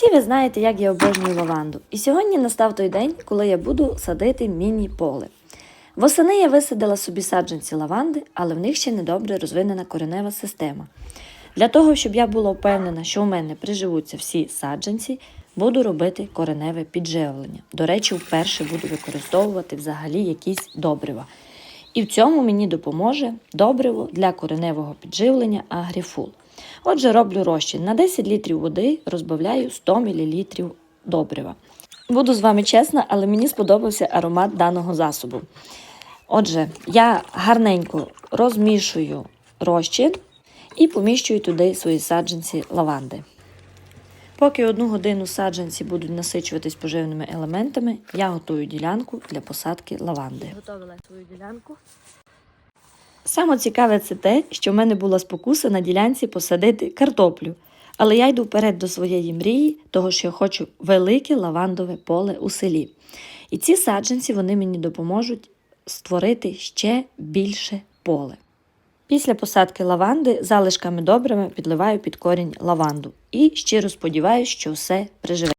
Всі ви знаєте, як я обожнюю лаванду. І сьогодні настав той день, коли я буду садити міні-поле. Восени я висадила собі саджанці лаванди, але в них ще недобре розвинена коренева система. Для того, щоб я була впевнена, що у мене приживуться всі саджанці, буду робити кореневе підживлення. До речі, вперше буду використовувати взагалі якісь добрива. І в цьому мені допоможе добриво для кореневого підживлення Агріфул. Отже, роблю розчин. На 10 літрів води розбавляю 100 мл добрива. Буду з вами чесна, але мені сподобався аромат даного засобу. Отже, я гарненько розмішую розчин і поміщую туди свої саджанці лаванди. Поки одну годину саджанці будуть насичуватись поживними елементами, я готую ділянку для посадки лаванди. Готовила свою ділянку. Саме цікаве це те, що в мене була спокуса на ділянці посадити картоплю. Але я йду вперед до своєї мрії, того що я хочу велике лавандове поле у селі. І ці саджанці вони мені допоможуть створити ще більше поле. Після посадки лаванди залишками добрими підливаю під корінь лаванду і щиро сподіваюся, що все приживе.